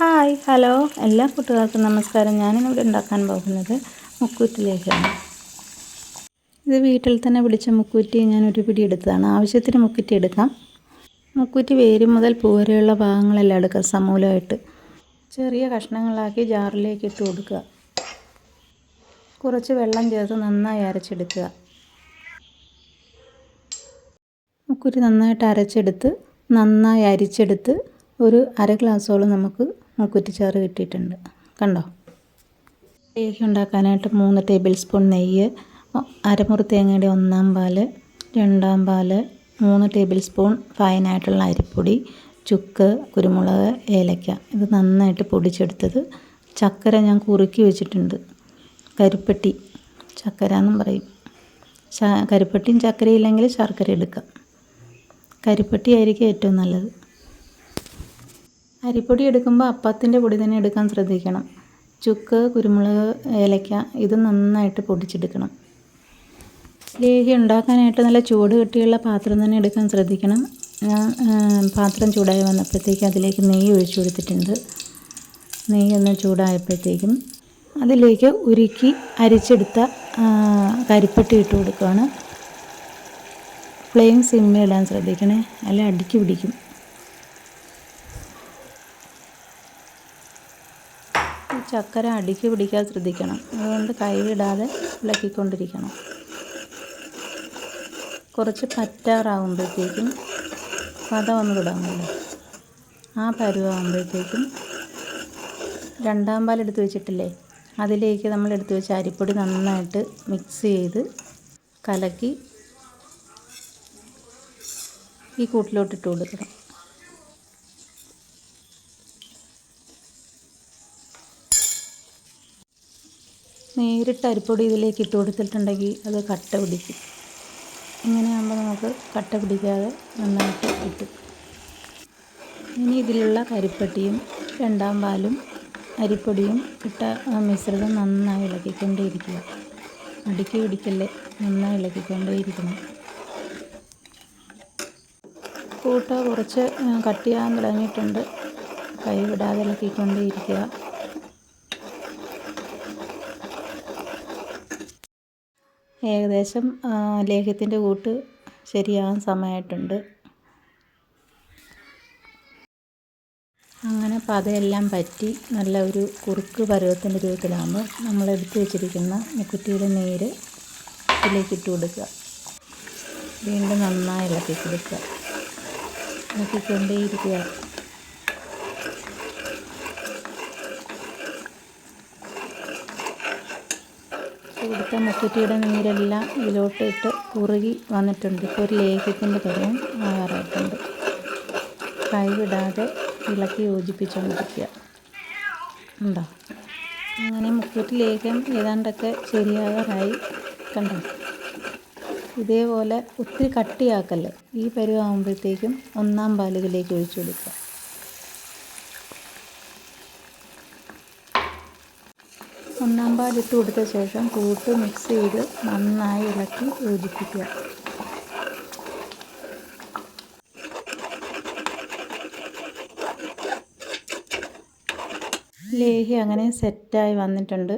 Hi hello. എല്ലാ കൂട്ടുകാർക്കും നമസ്കാരം. ഞാനിന്നിവിടെ ഉണ്ടാക്കാൻ പോകുന്നത് മുക്കൂറ്റിലേക്കാണ്. ഇത് വീട്ടിൽ തന്നെ വിളിച്ച മുക്കൂറ്റി ഞാൻ ഒരു പിടി എടുത്തതാണ്. ആവശ്യത്തിന് മുക്കുറ്റി എടുക്കാം. മുക്കൂറ്റി വേര് മുതൽ പൂവരെയുള്ള ഭാഗങ്ങളെല്ലാം എടുക്കുക സമൂലമായിട്ട്. ചെറിയ കഷ്ണങ്ങളാക്കി ജാറിലേക്ക് ഇട്ട് കൊടുക്കുക. കുറച്ച് വെള്ളം ചേർത്ത് നന്നായി അരച്ചെടുക്കുക. മുക്കുറ്റി നന്നായിട്ട് അരച്ചെടുത്ത് നന്നായി അരിച്ചെടുത്ത് ഒരു അര ഗ്ലാസ്സോളം നമുക്ക് മുക്കുറ്റിച്ചാറ് കിട്ടിയിട്ടുണ്ട്. കണ്ടോ? കേക്ക് ഉണ്ടാക്കാനായിട്ട് മൂന്ന് ടേബിൾ സ്പൂൺ നെയ്യ് അരമുറി തേങ്ങയുടെ ഒന്നാം പാൽ രണ്ടാം പാൽ മൂന്ന് ടേബിൾ സ്പൂൺ ഫൈനായിട്ടുള്ള അരിപ്പൊടി ചുക്ക് കുരുമുളക് ഏലക്ക. ഇത് നന്നായിട്ട് പൊടിച്ചെടുത്തത് ചക്കര ഞാൻ കുറുക്കി വെച്ചിട്ടുണ്ട്. കരിപ്പെട്ടി ചക്കര എന്നും പറയും. കരിപ്പെട്ടിയും ചക്കരയില്ലെങ്കിൽ ശർക്കര എടുക്കാം. കരിപ്പെട്ടി ആയിരിക്കും ഏറ്റവും നല്ലത്. അരിപ്പൊടി എടുക്കുമ്പോൾ അപ്പത്തിന്റെ പൊടി തന്നെ എടുക്കാൻ ശ്രദ്ധിക്കണം. ചുക്ക് കുരുമുളക് ഏലക്ക ഇത് നന്നായിട്ട് പൊടിച്ചെടുക്കണം. ലേഹി ഉണ്ടാക്കാനായിട്ട് നല്ല ചൂട് കെട്ടിയുള്ള പാത്രം തന്നെ എടുക്കാൻ ശ്രദ്ധിക്കണം. ഞാൻ പാത്രം ചൂടായി വന്നപ്പോഴത്തേക്ക് അതിലേക്ക് നെയ്യ് ഒഴിച്ചു കൊടുത്തിട്ടുണ്ട്. നെയ്യ് ഒന്ന് ചൂടായപ്പോഴത്തേക്കും അതിലേക്ക് ഉരുക്കി അരിച്ചെടുത്ത കരിപ്പെട്ടി ഇട്ട് കൊടുക്കുകയാണ്. ഫ്ലെയിം സിമ്മിലിടാൻ ശ്രദ്ധിക്കണേ. അല്ല അടിക്ക് പിടിക്കും. ചക്കര അടിക്ക് പിടിക്കാൻ ശ്രദ്ധിക്കണം. അതുകൊണ്ട് കൈവിടാതെ ഇളക്കിക്കൊണ്ടിരിക്കണം. കുറച്ച് പറ്റാറാവുമ്പോഴത്തേക്കും പത ഒന്ന് തുടങ്ങുമല്ലോ. ആ പരുവാകുമ്പോഴത്തേക്കും രണ്ടാം പാൽ എടുത്ത് വെച്ചിട്ടില്ലേ? അതിലേക്ക് നമ്മൾ എടുത്ത് വെച്ച അരിപ്പൊടി നന്നായിട്ട് മിക്സ് ചെയ്ത് കലക്കി ഈ കൂട്ടിലോട്ടിട്ട് കൊടുക്കണം. നേരിട്ട് അരിപ്പൊടി ഇതിലേക്ക് ഇട്ട് കൊടുത്തിട്ടുണ്ടെങ്കിൽ അത് കട്ട പിടിക്കും. ഇങ്ങനെയാകുമ്പോൾ നമുക്ക് കട്ട പിടിക്കാതെ നന്നായിട്ട് കിട്ടും. ഇനി ഇതിലുള്ള കരിപ്പട്ടിയും രണ്ടാം പാലും അരിപ്പൊടിയും ഇട്ട മിശ്രിതം നന്നായി ഇളക്കിക്കൊണ്ടേയിരിക്കുക. അടിക്ക് പിടിക്കല്ലേ? നന്നായി ഇളക്കിക്കൊണ്ടേയിരിക്കണം. കൂട്ട കുറച്ച് കട്ടിയാകാൻ തുടങ്ങിയിട്ടുണ്ട്. കൈ വിടാതെ ഇളക്കിക്കൊണ്ടേയിരിക്കുക. ഏകദേശം ലേഹ്യത്തിന്റെ കൂട്ട് ശരിയാകാൻ സമയമായിട്ടുണ്ട്. അങ്ങനെ പതയെല്ലാം പറ്റി നല്ല ഒരു കുറുക്ക് പരുവത്തിന്റെ രൂപത്തിലാകുമ്പോൾ നമ്മൾ എടുത്ത് വെച്ചിരിക്കുന്ന മുക്കുറ്റിയുടെ നീര് ഇതിലേക്ക് ഇട്ട് കൊടുക്കുക. വീണ്ടും നന്നായി ഇളക്കി കൊടുക്കുക ഇളക്കിക്കൊണ്ടേയിരിക്കുക. കൊടുത്ത മുക്കുറ്റിയുടെ നീരെല്ലാം ഇതിലോട്ട് ഇട്ട് കുറുകി വന്നിട്ടുണ്ട്. ഇപ്പോൾ ഒരു ലേഹ്യത്തിന്റെ പരുവം ആകാറായിട്ടുണ്ട് കൈവിടാതെ ഇളക്കി യോജിപ്പിച്ചുകൊണ്ടിരിക്കുക ഉണ്ടോ? അങ്ങനെ മുക്കുറ്റി ലേഹ്യം ഏതാണ്ടൊക്കെ ശരിയാകാറായി. കണ്ടോ? ഇതേപോലെ ഒത്തിരി കട്ടിയാക്കല്ലേ ഈ പരുവാകുമ്പോഴത്തേക്കും ഒന്നാം പാലുകളിലേക്ക് ഒഴിച്ചു കൊടുക്കുക. ഒന്നാം ഇട്ട് കൊടുത്ത ശേഷം കൂട്ട് മിക്സ് ചെയ്ത് നന്നായി ഇളക്കി യോജിപ്പിക്കുക. ലേഹി അങ്ങനെ സെറ്റായി വന്നിട്ടുണ്ട്.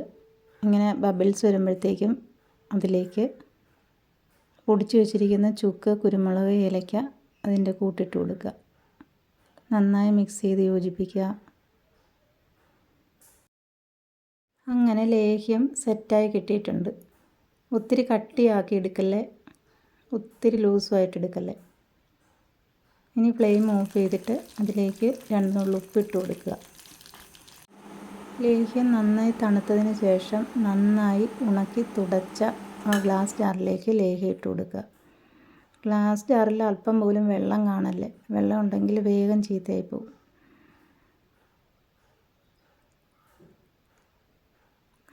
ഇങ്ങനെ ബബിൾസ് വരുമ്പോഴത്തേക്കും അതിലേക്ക് പൊടിച്ചു വെച്ചിരിക്കുന്ന ചുക്ക് കുരുമുളക് ഏലയ്ക്ക അതിന്റെ കൂട്ടിട്ട് കൊടുക്കുക. നന്നായി മിക്സ് ചെയ്ത് യോജിപ്പിക്കുക. അങ്ങനെ ലേഹ്യം സെറ്റായി കിട്ടിയിട്ടുണ്ട്. ഒത്തിരി കട്ടിയാക്കി എടുക്കല്ലേ? ഒത്തിരി ലൂസുമായിട്ട് എടുക്കല്ലേ? ഇനി ഫ്ലെയിം ഓഫ് ചെയ്തിട്ട് അതിലേക്ക് രണ്ട് നുള്ളു ഉപ്പിട്ട് കൊടുക്കുക. ലേഹ്യം നന്നായി തണുത്തതിന് ശേഷം നന്നായി ഉണക്കി തുടച്ച ഗ്ലാസ് ജാറിലേക്ക് ലേഹ്യം ഇട്ട് കൊടുക്കുക. ഗ്ലാസ് ജാറിൽ അല്പം പോലും വെള്ളം കാണല്ലേ? വെള്ളം ഉണ്ടെങ്കിൽ വേഗം ചീത്തയായി പോകും.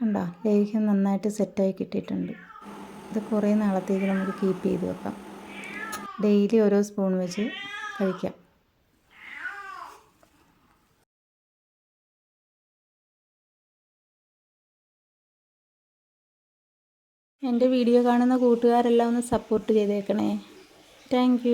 കണ്ടോ ലേഹ്യം നന്നായിട്ട് സെറ്റായി കിട്ടിയിട്ടുണ്ട്. ഇത് കുറേ നാളത്തേക്ക് നമുക്ക് കീപ്പ് ചെയ്ത് വെക്കാം. ഡെയിലി ഓരോ സ്പൂൺ വെച്ച് കഴിക്കാം. എന്റെ വീഡിയോ കാണുന്ന കൂട്ടുകാരെല്ലാം ഒന്ന് സപ്പോർട്ട് ചെയ്തേക്കണേ. താങ്ക്